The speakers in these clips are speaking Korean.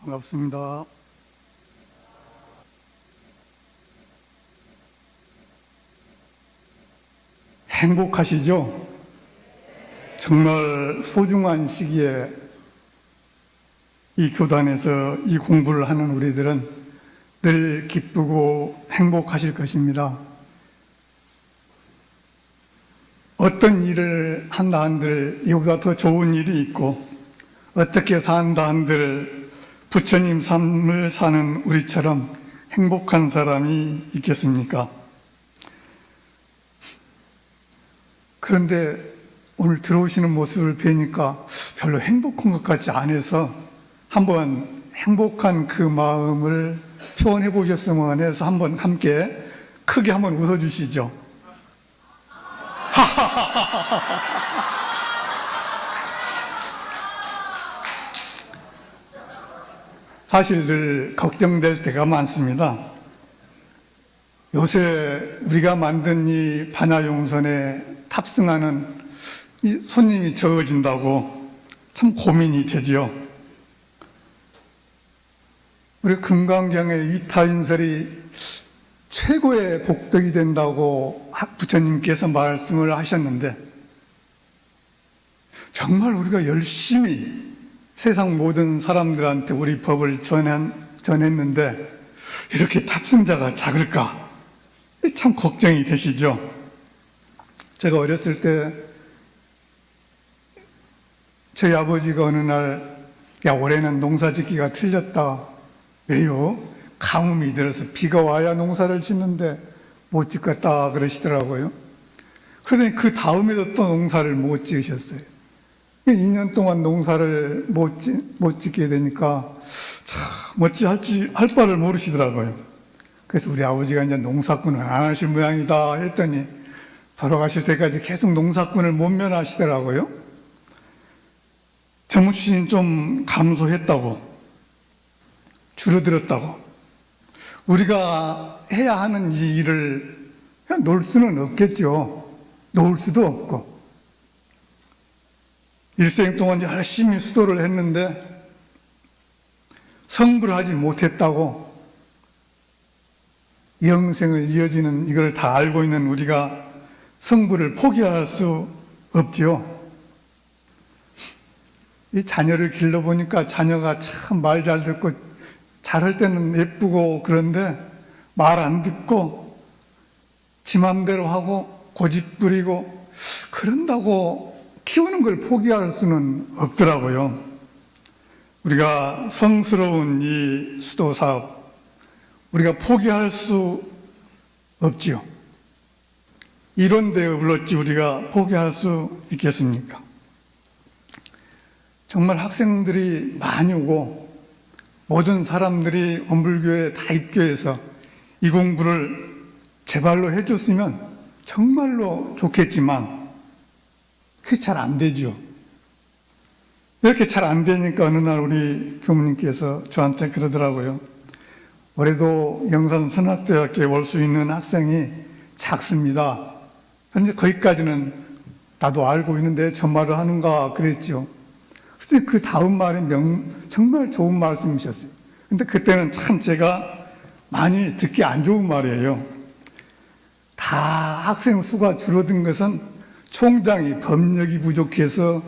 반갑습니다. 행복하시죠? 정말 소중한 시기에 이 교단에서 이 공부를 하는 우리들은 늘 기쁘고 행복하실 것입니다. 어떤 일을 한다 한들 이보다 더 좋은 일이 있고 어떻게 산다 한들 부처님 삶을 사는 우리처럼 행복한 사람이 있겠습니까? 그런데 오늘 들어오시는 모습을 뵈니까 별로 행복한 것 같지 않아서 한번 행복한 그 마음을 표현해 보셨으면 해서 한번 함께 크게 한번 웃어 주시죠. 사실 늘 걱정될 때가 많습니다. 요새 우리가 만든 이 반야용선에 탑승하는 이 손님이 적어진다고 참 고민이 되지요. 우리 금강경의 위타인설이 최고의 복덕이 된다고 부처님께서 말씀을 하셨는데 정말 우리가 열심히 세상 모든 사람들한테 우리 법을 전한, 전했는데 이렇게 탑승자가 작을까? 참 걱정이 되시죠? 제가 어렸을 때 저희 아버지가 어느 날, 야, 올해는 농사 짓기가 틀렸다. 왜요? 가뭄이 들어서 비가 와야 농사를 짓는데 못 짓겠다 그러시더라고요. 그러더니 그 다음에도 또 농사를 못 지으셨어요. 2년 동안 농사를 못, 짓, 못 짓게 되니까 참 어찌 할지 할 바를 모르시더라고요. 그래서 우리 아버지가 이제 농사꾼을 안 하실 모양이다 했더니 돌아가실 때까지 계속 농사꾼을 못 면하시더라고요. 정무수님 좀 감소했다고 줄어들었다고 우리가 해야 하는 이 일을 그냥 놓을 수는 없겠죠. 놓을 수도 없고 일생 동안 열심히 수도를 했는데 성불을 하지 못했다고 영생을 이어지는 이걸 다 알고 있는 우리가 성불을 포기할 수 없지요. 이 자녀를 길러보니까 자녀가 참 말 잘 듣고 잘할 때는 예쁘고 그런데 말 안 듣고 지 맘대로 하고 고집 부리고 그런다고 키우는 걸 포기할 수는 없더라고요. 우리가 성스러운 이 수도 사업, 우리가 포기할 수 없지요. 이런 데에 불렀지 우리가 포기할 수 있겠습니까? 정말 학생들이 많이 오고 모든 사람들이 원불교에 다 입교해서 이 공부를 제발로 해줬으면 정말로 좋겠지만 그게 잘 안 되죠. 이렇게 잘 안 되니까 어느 날 우리 교무님께서 저한테 그러더라고요. 올해도 영산 선학대학교에 올 수 있는 학생이 작습니다. 현재 거기까지는 나도 알고 있는데 저 말을 하는가 그랬죠. 그때 그 다음 말이 명, 정말 좋은 말씀이셨어요. 근데 그때는 참 제가 많이 듣기 안 좋은 말이에요. 다 학생 수가 줄어든 것은 총장이 법력이 부족해서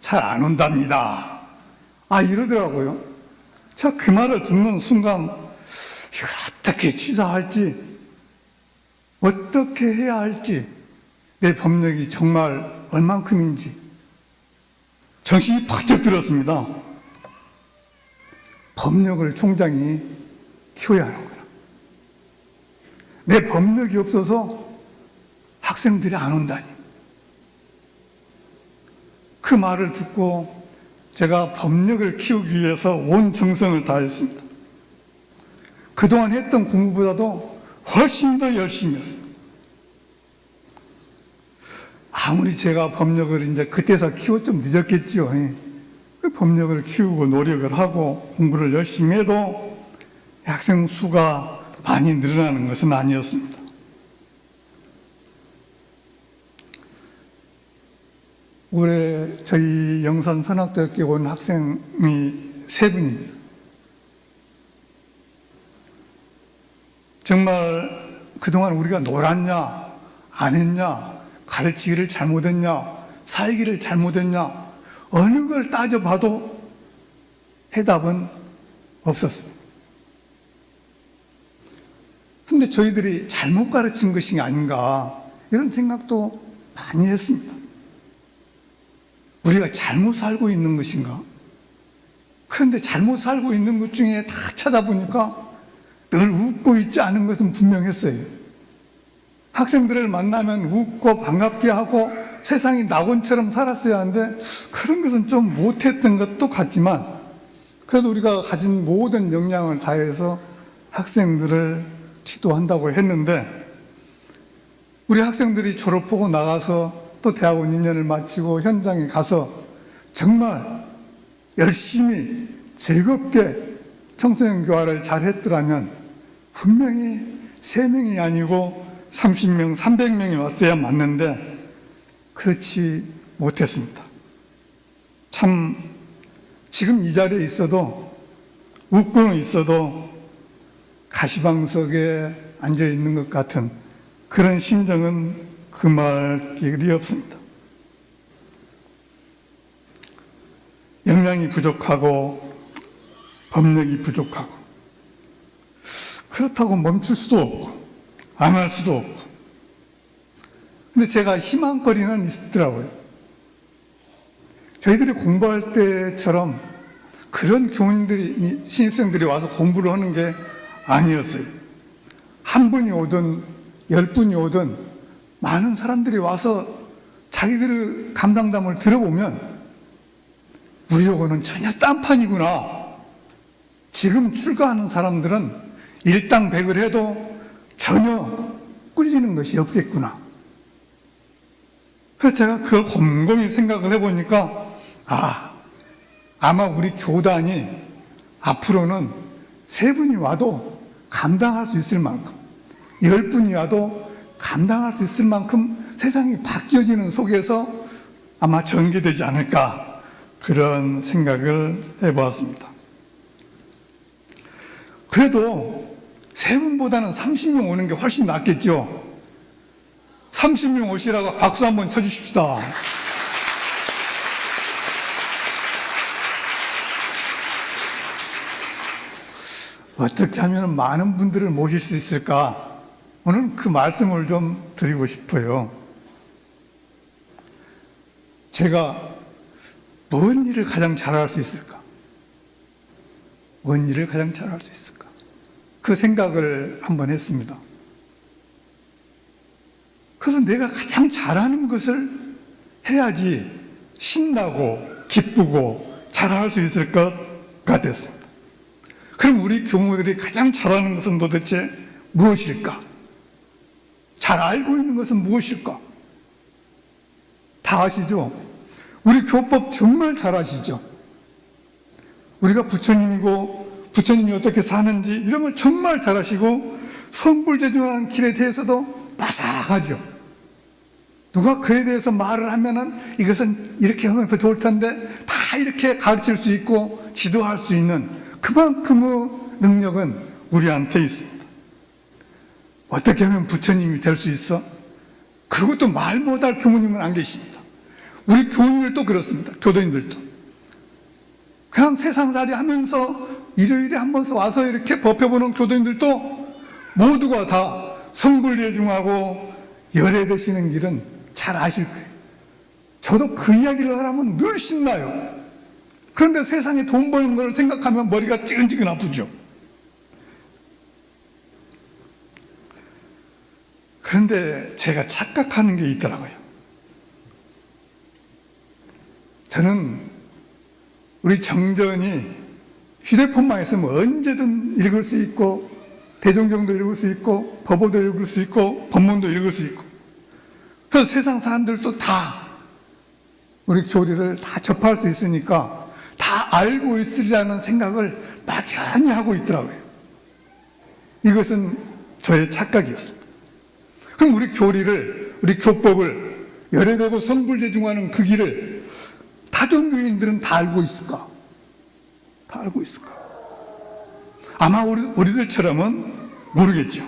잘 안 온답니다. 아, 이러더라고요. 자, 그 말을 듣는 순간, 이걸 어떻게 취사할지, 어떻게 해야 할지, 내 법력이 정말 얼만큼인지, 정신이 바짝 들었습니다. 법력을 총장이 키워야 하는 거라. 내 법력이 없어서 학생들이 안 온다니. 그 말을 듣고 제가 법력을 키우기 위해서 온 정성을 다했습니다. 그동안 했던 공부보다도 훨씬 더 열심히 했습니다. 아무리 제가 법력을 이제 그때서 키워 좀 늦었겠죠. 그 법력을 키우고 노력을 하고 공부를 열심히 해도 학생 수가 많이 늘어나는 것은 아니었습니다. 올해 저희 영산 선학대학교 온 학생이 세 분입니다. 정말 그동안 우리가 놀았냐, 안 했냐, 가르치기를 잘못했냐, 살기를 잘못했냐, 어느 걸 따져봐도 해답은 없었습니다. 근데 저희들이 잘못 가르친 것이 아닌가, 이런 생각도 많이 했습니다. 우리가 잘못 살고 있는 것인가? 그런데 잘못 살고 있는 것 중에 다 찾아보니까 늘 웃고 있지 않은 것은 분명했어요. 학생들을 만나면 웃고 반갑게 하고 세상이 낙원처럼 살았어야 하는데 그런 것은 좀 못했던 것도 같지만 그래도 우리가 가진 모든 역량을 다해서 학생들을 지도한다고 했는데 우리 학생들이 졸업하고 나가서 또 대학원 2년을 마치고 현장에 가서 정말 열심히 즐겁게 청소년 교화를 잘 했더라면 분명히 3명이 아니고 30명, 300명이 왔어야 맞는데 그렇지 못했습니다. 참 지금 이 자리에 있어도 웃고는 있어도 가시방석에 앉아 있는 것 같은 그런 심정은 금할 길이 없습니다. 역량이 부족하고 법력이 부족하고 그렇다고 멈출 수도 없고 안 할 수도 없고 근데 제가 희망거리는 있더라고요. 저희들이 공부할 때처럼 그런 교인들이 신입생들이 와서 공부를 하는 게 아니었어요. 한 분이 오든 열 분이 오든 많은 사람들이 와서 자기들의 감당담을 들어보면 우리하고는 전혀 딴판이구나. 지금 출가하는 사람들은 일당백을 해도 전혀 꿀리는 것이 없겠구나. 그래서 제가 그걸 곰곰이 생각을 해보니까, 아, 아마 우리 교단이 앞으로는 세 분이 와도 감당할 수 있을 만큼, 열 분이 와도 감당할 수 있을 만큼 세상이 바뀌어지는 속에서 아마 전개되지 않을까, 그런 생각을 해보았습니다. 그래도 세 분보다는 30명 오는 게 훨씬 낫겠죠. 30명 오시라고 박수 한번 쳐주십시다. 어떻게 하면 많은 분들을 모실 수 있을까? 오늘 그 말씀을 좀 드리고 싶어요. 제가 뭔 일을 가장 잘할 수 있을까? 뭔 일을 가장 잘할 수 있을까? 그 생각을 한번 했습니다. 그래서 내가 가장 잘하는 것을 해야지 신나고 기쁘고 잘할 수 있을 것 같았습니다. 그럼 우리 교무들이 가장 잘하는 것은 도대체 무엇일까? 잘 알고 있는 것은 무엇일까? 다 아시죠? 우리 교법 정말 잘 아시죠? 우리가 부처님이고 부처님이 어떻게 사는지 이런 걸 정말 잘 아시고 성불제중하는 길에 대해서도 빠삭하죠. 누가 그에 대해서 말을 하면은 이것은 이렇게 하면 더 좋을 텐데 다 이렇게 가르칠 수 있고 지도할 수 있는 그만큼의 능력은 우리한테 있습니다. 어떻게 하면 부처님이 될 수 있어? 그리고 또 말 못할 교무님은 안 계십니다. 우리 교인들도 그렇습니다. 교도인들도. 그냥 세상살이 하면서 일요일에 한 번씩 와서 이렇게 법해보는 교도인들도 모두가 다 성불예중하고 열애 되시는 길은 잘 아실 거예요. 저도 그 이야기를 하라면 늘 신나요. 그런데 세상에 돈 버는 걸 생각하면 머리가 찌근찌근 아프죠. 그런데 제가 착각하는 게 있더라고요. 저는 우리 정전이 휴대폰만 있으면 언제든 읽을 수 있고 대종경도 읽을 수 있고 법어도 읽을 수 있고 법문도 읽을 수 있고 그래서 세상 사람들도 다 우리 교리를 다 접할 수 있으니까 다 알고 있으리라는 생각을 막연히 하고 있더라고요. 이것은 저의 착각이었습니다. 그럼 우리 교리를, 우리 교법을 열애되고 성불제중하는 그 길을 타종교인들은 다 알고 있을까? 다 알고 있을까? 아마 우리, 우리들처럼은 모르겠죠.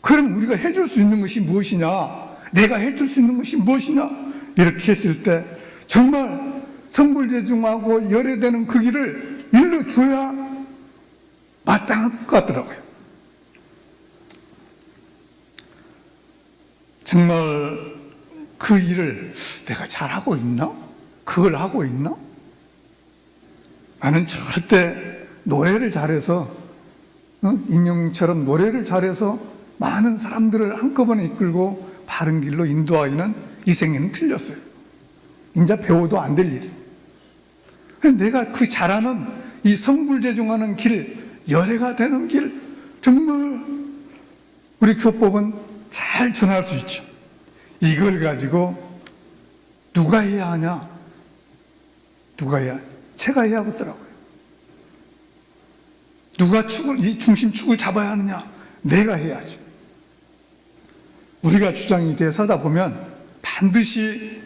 그럼 우리가 해줄 수 있는 것이 무엇이냐? 내가 해줄 수 있는 것이 무엇이냐? 이렇게 했을 때 정말 성불재중하고 열애되는 그 길을 일러 줘야 마땅할 것 같더라고요. 정말 그 일을 내가 잘하고 있나? 그걸 하고 있나? 나는 절대 노래를 잘해서 어? 인형처럼 노래를 잘해서 많은 사람들을 한꺼번에 이끌고 바른 길로 인도하기는 이 생에는 틀렸어요. 인자 배워도 안 될 일이. 내가 그 잘하는 이 성불재중하는 길, 열애가 되는 길, 정말 우리 교법은 잘 전할 수 있죠. 이걸 가지고 누가 해야 하냐? 누가 해야? 제가 해야 하겠더라고요. 누가 축을, 이 중심축을 잡아야 하느냐? 내가 해야지. 우리가 주장이 돼 서다 보면 반드시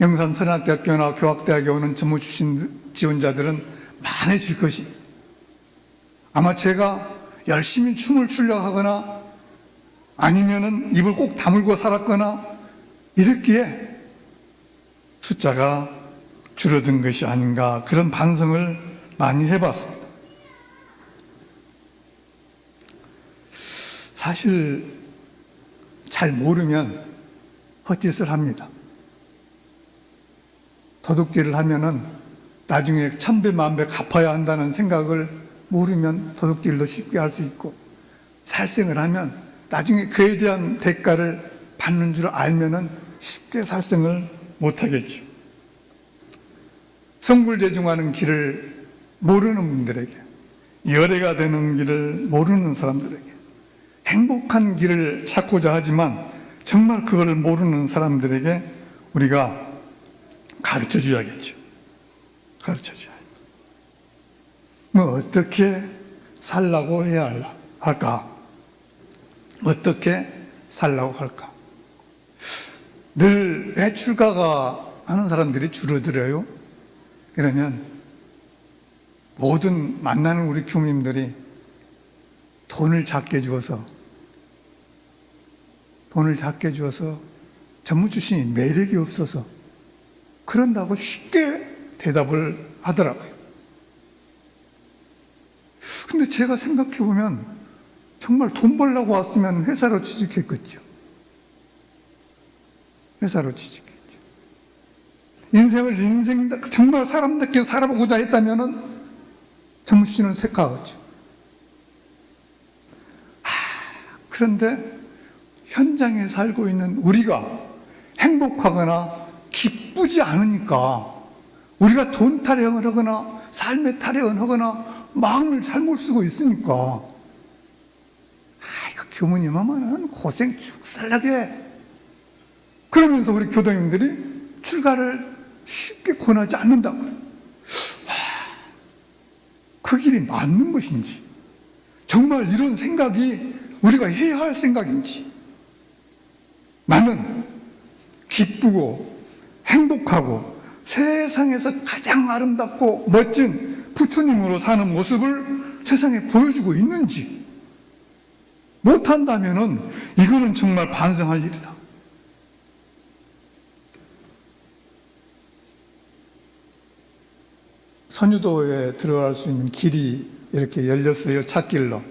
영산 선학대학교나 교학대학에 오는 전무 출신 지원자들은 많아질 것이. 아마 제가 열심히 춤을 추려 하거나 아니면은 입을 꼭 다물고 살았거나 이랬기에 숫자가 줄어든 것이 아닌가 그런 반성을 많이 해봤습니다. 사실 잘 모르면 헛짓을 합니다. 도둑질을 하면은 나중에 천배 만배 갚아야 한다는 생각을 모르면 도둑질도 쉽게 할 수 있고 살생을 하면 나중에 그에 대한 대가를 받는 줄 알면은 쉽게 살생을 못 하겠죠. 성불재중하는 길을 모르는 분들에게 열애가 되는 길을 모르는 사람들에게 행복한 길을 찾고자 하지만 정말 그걸 모르는 사람들에게 우리가 가르쳐 줘야겠죠. 가르쳐 줘야 뭐 어떻게 살라고 해야 할까? 어떻게 살라고 할까? 늘 외출가가 하는 사람들이 줄어들어요. 그러면 모든 만나는 우리 교민들이 돈을 작게 주어서 돈을 작게 주어서 전무 출신이 매력이 없어서 그런다고 쉽게 대답을 하더라고요. 근데 제가 생각해 보면 정말 돈 벌려고 왔으면 회사로 취직했겠죠. 회사로 취직했죠. 인생을 인생 정말 사람답게 살아보고자 했다면은 정신을 택하겠죠. 그런데 현장에 살고 있는 우리가 행복하거나 기쁘지 않으니까 우리가 돈 타령을 하거나 삶의 타령을 하거나 마음을 잘못 쓰고 있으니까 교무님 하면은 고생 죽살나게 그러면서 우리 교도님들이 출가를 쉽게 권하지 않는다고요. 그 길이 맞는 것인지 정말 이런 생각이 우리가 해야 할 생각인지 나는 기쁘고 행복하고 세상에서 가장 아름답고 멋진 부처님으로 사는 모습을 세상에 보여주고 있는지 못한다면은 이거는 정말 반성할 일이다. 선유도에 들어갈 수 있는 길이 이렇게 열렸어요, 찻길로.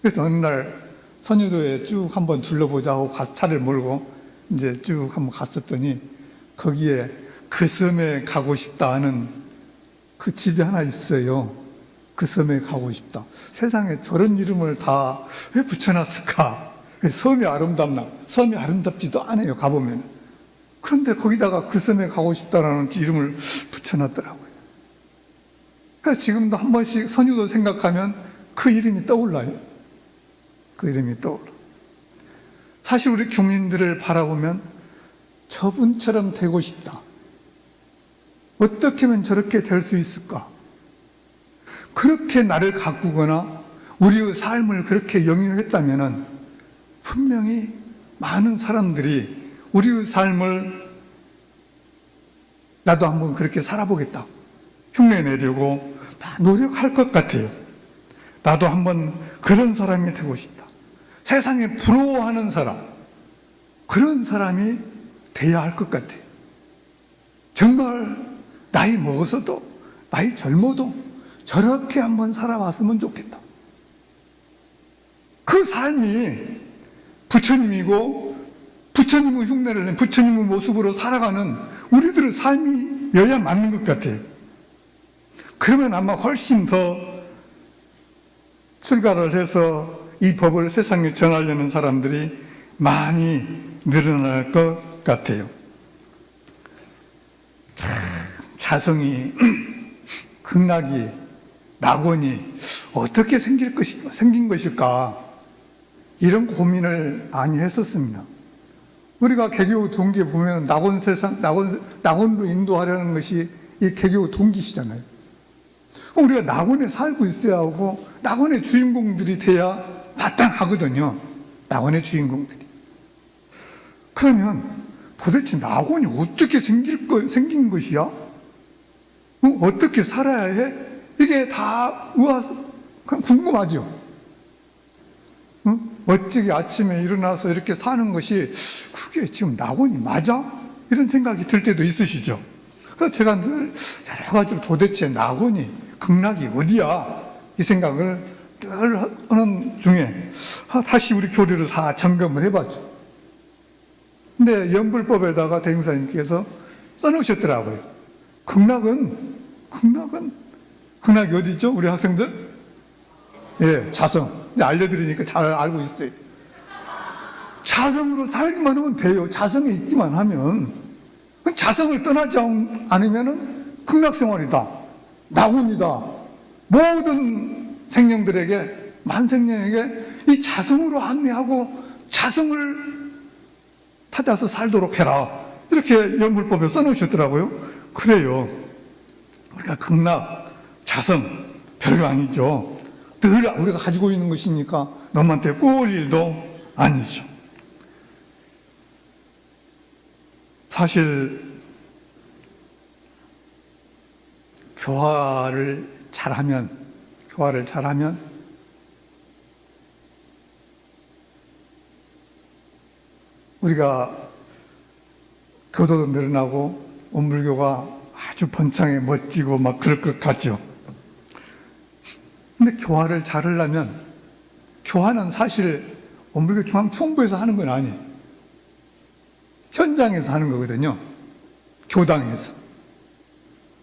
그래서 어느 날 선유도에 쭉 한번 둘러보자고 가- 차를 몰고 이제 쭉 한번 갔었더니 거기에 그 섬에 가고 싶다 하는 그 집이 하나 있어요. 그 섬에 가고 싶다. 세상에 저런 이름을 다 왜 붙여놨을까? 섬이 아름답나? 섬이 아름답지도 않아요, 가보면. 그런데 거기다가 그 섬에 가고 싶다라는 이름을 붙여놨더라고요. 그러니까 지금도 한 번씩 선유도 생각하면 그 이름이 떠올라요. 그 이름이 떠올라. 사실 우리 교민들을 바라보면 저분처럼 되고 싶다. 어떻게 하면 저렇게 될 수 있을까? 그렇게 나를 가꾸거나 우리의 삶을 그렇게 영유했다면 분명히 많은 사람들이 우리의 삶을 나도 한번 그렇게 살아보겠다. 흉내 내려고 노력할 것 같아요. 나도 한번 그런 사람이 되고 싶다. 세상에 부러워하는 사람, 그런 사람이 돼야 할 것 같아요. 정말 나이 먹어서도, 나이 젊어도 저렇게 한번 살아봤으면 좋겠다. 그 삶이 부처님이고, 부처님의 흉내를 낸 부처님의 모습으로 살아가는 우리들의 삶이여야 맞는 것 같아요. 그러면 아마 훨씬 더 출가를 해서 이 법을 세상에 전하려는 사람들이 많이 늘어날 것 같아요. 참, 자성이, 극락이, 낙원이 어떻게 생길 것이, 생긴 것일까? 이런 고민을 많이 했었습니다. 우리가 개교 동기에 보면 낙원 세상, 낙원, 낙원로 인도하려는 것이 이 개교 동기시잖아요. 우리가 낙원에 살고 있어야 하고 낙원의 주인공들이 돼야 마땅하거든요. 낙원의 주인공들이. 그러면 도대체 낙원이 어떻게 생길 거, 생긴 것이야? 어? 어떻게 살아야 해? 이게 다 우아, 궁금하죠? 어? 멋지게 아침에 일어나서 이렇게 사는 것이 그게 지금 낙원이 맞아? 이런 생각이 들 때도 있으시죠? 그래서 제가 늘 여러 가지로 도대체 낙원이 극락이 어디야? 이 생각을 늘 하는 중에 아, 다시 우리 교리를 다 점검을 해봤죠. 근데 연불법에다가 대행사님께서 써놓으셨더라고요. 극락은 극락은 극락이 어디죠? 우리 학생들? 예, 자성. 이제 알려드리니까 잘 알고 있어요. 자성으로 살기만 하면 돼요. 자성에 있기만 하면. 자성을 떠나지 않으면은 극락생활이다. 낙원이다. 모든 생명들에게, 만생명에게 이 자성으로 합리하고 자성을 찾아서 살도록 해라. 이렇게 연불법에 써놓으셨더라고요. 그래요. 우리가 극락, 자성, 별거 아니죠. 늘 우리가 가지고 있는 것이니까 너한테 꼬을 일도 아니죠. 사실 교화를 잘하면 교화를 잘하면 우리가 교도도 늘어나고 원불교가 아주 번창해 멋지고 막 그럴 것 같죠. 근데 교화를 잘 하려면 교화는 사실 원불교 중앙총부에서 하는 건 아니에요. 현장에서 하는 거거든요. 교당에서.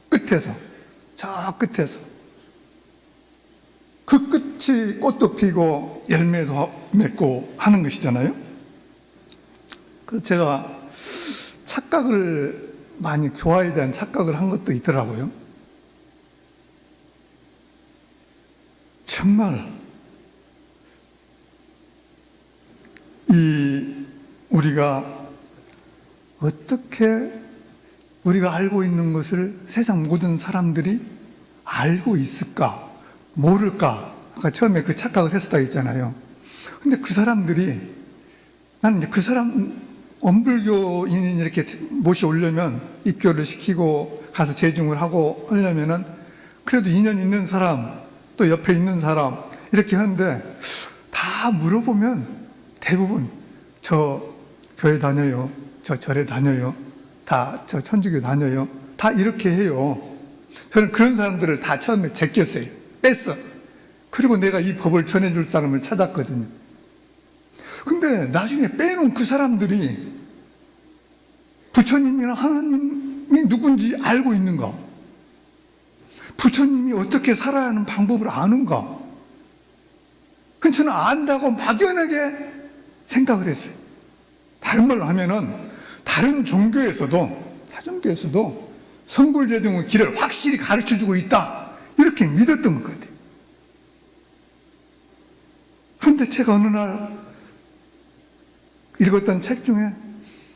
끝에서. 저 끝에서. 그 끝이 꽃도 피고 열매도 맺고 하는 것이잖아요. 그래서 제가 착각을 많이 교화에 대한 착각을 한 것도 있더라고요. 정말 이 우리가 어떻게 우리가 알고 있는 것을 세상 모든 사람들이 알고 있을까, 모를까? 아까 처음에 그 착각을 했었다 했잖아요. 근데 그 사람들이 나는 이제 그 사람 원불교인이 이렇게 모셔오려면 입교를 시키고 가서 재중을 하고 하려면은 그래도 인연 있는 사람 또 옆에 있는 사람 이렇게 하는데 다 물어보면 대부분 저 교회 다녀요. 저 절에 다녀요. 다 저 천주교 다녀요. 다 이렇게 해요. 저는 그런 사람들을 다 처음에 제꼈어요. 뺐어. 그리고 내가 이 법을 전해줄 사람을 찾았거든요. 근데 나중에 빼놓은 그 사람들이 부처님이나 하나님이 누군지 알고 있는가? 부처님이 어떻게 살아야 하는 방법을 아는가? 그 저는 안다고 막연하게 생각을 했어요. 다른 말로 하면은 다른 종교에서도 사종교에서도 성불제 등의 길을 확실히 가르쳐 주고 있다. 이렇게 믿었던 것 같아요. 그런데 제가 어느 날 읽었던 책 중에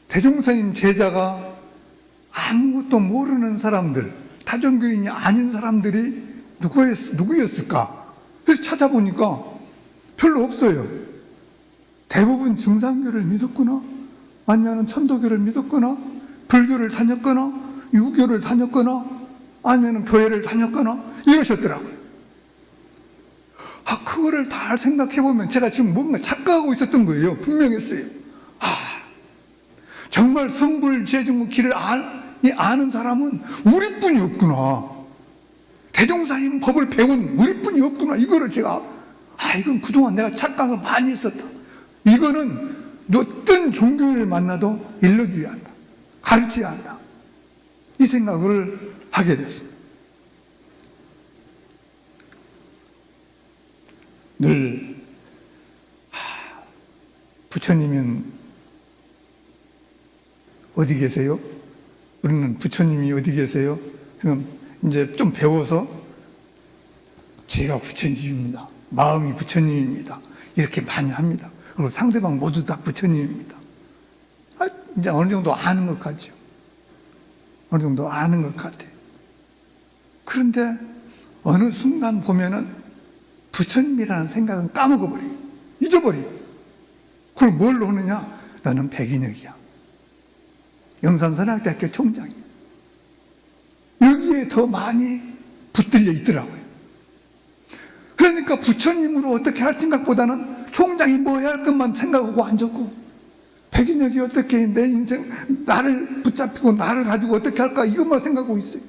대종사님 제자가 아무것도 모르는 사람들, 타종교인이 아닌 사람들이 누구였, 누구였을까? 찾아보니까 별로 없어요. 대부분 증상교를 믿었거나, 아니면 천도교를 믿었거나, 불교를 다녔거나, 유교를 다녔거나, 아니면 교회를 다녔거나, 이러셨더라고요. 아, 그거를 다 생각해 보면 제가 지금 뭔가 착각하고 있었던 거예요. 분명했어요. 아, 정말 성불 제중 길을 아, 이 아는 사람은 우리뿐이 없구나. 대종사님 법을 배운 우리뿐이 없구나. 이거를 제가 아 이건 그동안 내가 착각을 많이 했었다. 이거는 어떤 종교를 만나도 일러줘야 한다. 가르쳐야 한다. 이 생각을 하게 됐습니다. 늘 하, 부처님은 어디 계세요? 우리는 부처님이 어디 계세요? 그럼 이제 좀 배워서 제가 부처님입니다. 마음이 부처님입니다. 이렇게 많이 합니다. 그리고 상대방 모두 다 부처님입니다. 아, 이제 어느 정도 아는 것 같죠. 어느 정도 아는 것 같아요. 그런데 어느 순간 보면은 부처님이라는 생각은 까먹어버려요. 잊어버려요. 그럼 뭘로 하느냐? 너는 백인혁이야. 영산선학대학교 총장이야. 여기에 더 많이 붙들려 있더라고요. 그러니까 부처님으로 어떻게 할 생각보다는 총장이 뭐 해야 할 것만 생각하고 앉았고, 백인혁이 어떻게 내 인생, 나를 붙잡히고 나를 가지고 어떻게 할까 이것만 생각하고 있어요.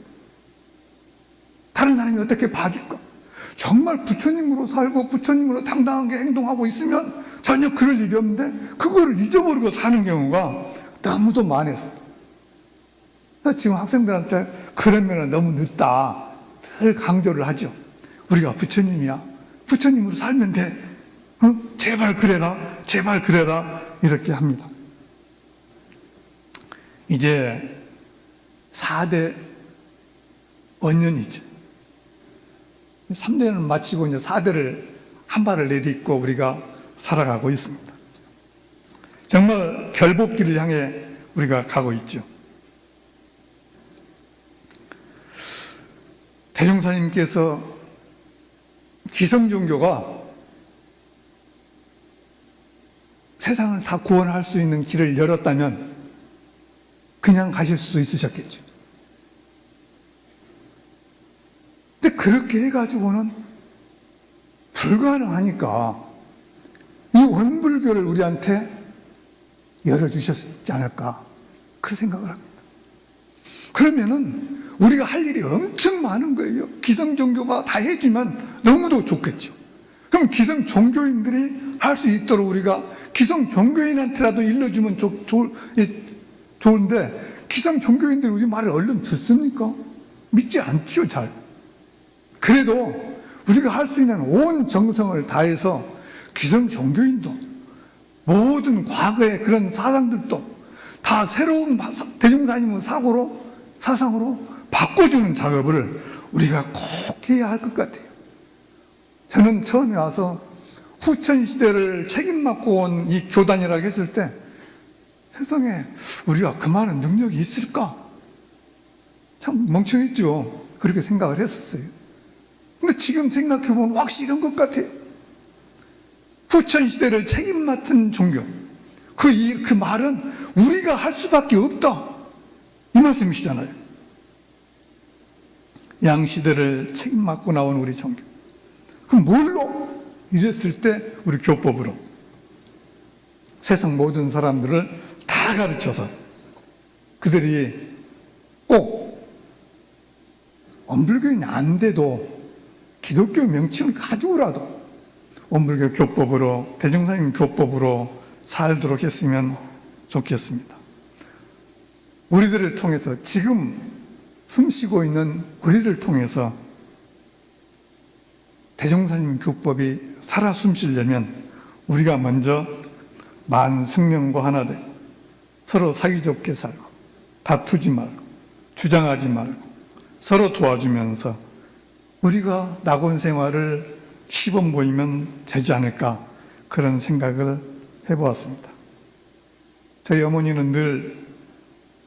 다른 사람이 어떻게 봐줄까? 정말 부처님으로 살고 부처님으로 당당하게 행동하고 있으면 전혀 그럴 일이 없는데 그거를 잊어버리고 사는 경우가 너무도 많았어요. 지금 학생들한테 그러면 너무 늦다. 늘 강조를 하죠. 우리가 부처님이야. 부처님으로 살면 돼. 어? 제발 그래라. 제발 그래라. 이렇게 합니다. 이제 4대 언년이죠. 3대는 마치고 이제 4대를 한 발을 내딛고 우리가 살아가고 있습니다. 정말 결복기를 향해 우리가 가고 있죠. 대종사님께서 기성종교가 세상을 다 구원할 수 있는 길을 열었다면 그냥 가실 수도 있으셨겠죠. 근데 그렇게 해가지고는 불가능하니까 이 원불교를 우리한테 열어주셨지 않을까 그 생각을 합니다. 그러면은 우리가 할 일이 엄청 많은 거예요. 기성 종교가 다 해주면 너무도 좋겠죠. 그럼 기성 종교인들이 할 수 있도록 우리가 기성 종교인한테라도 일러주면 좋, 좋, 예, 좋은데 기성 종교인들이 우리 말을 얼른 듣습니까? 믿지 않죠, 잘. 그래도 우리가 할 수 있는 온 정성을 다해서 기성 종교인도 모든 과거의 그런 사상들도 다 새로운 대중사님의 사고로 사상으로 바꿔주는 작업을 우리가 꼭 해야 할 것 같아요. 저는 처음에 와서 후천 시대를 책임 맡고 온 이 교단이라고 했을 때 세상에 우리가 그 많은 능력이 있을까? 참 멍청했죠. 그렇게 생각을 했었어요. 근데 지금 생각해보면 확실한 것 같아요. 후천 시대를 책임 맡은 종교. 그, 이, 그 말은 우리가 할 수밖에 없다. 이 말씀이시잖아요. 양시대를 책임 맡고 나온 우리 종교. 그럼 뭘로? 이랬을 때 우리 교법으로 세상 모든 사람들을 다 가르쳐서 그들이 꼭 엄불교인이 안 돼도 기독교 명칭을 가지고라도 엄불교 교법으로 대종사님 교법으로 살도록 했으면 좋겠습니다. 우리들을 통해서 지금 숨쉬고 있는 우리를 통해서 대종사님 교법이 살아 숨쉬려면 우리가 먼저 만 생명과 하나 돼 서로 사이좋게 살고 다투지 말고 주장하지 말고 서로 도와주면서 우리가 낙원 생활을 시범 보이면 되지 않을까 그런 생각을 해보았습니다. 저희 어머니는 늘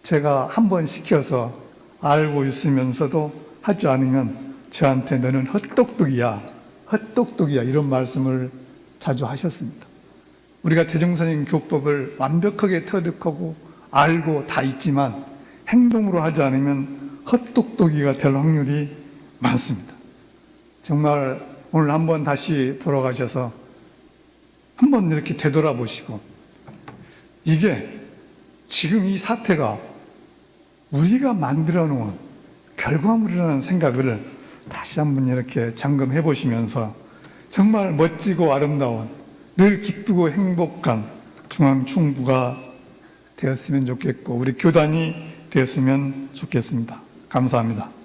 제가 한 번 시켜서 알고 있으면서도 하지 않으면 저한테 너는 헛똑똑이야, 헛똑똑이야 이런 말씀을 자주 하셨습니다. 우리가 대종사님 교법을 완벽하게 터득하고 알고 다 있지만 행동으로 하지 않으면 헛똑똑이가 될 확률이 많습니다. 정말 오늘 한번 다시 돌아가셔서 한번 이렇게 되돌아보시고 이게 지금 이 사태가 우리가 만들어 놓은 결과물이라는 생각을 다시 한번 이렇게 점검해 보시면서 정말 멋지고 아름다운 늘 기쁘고 행복한 중앙충부가 되었으면 좋겠고 우리 교단이 되었으면 좋겠습니다. 감사합니다.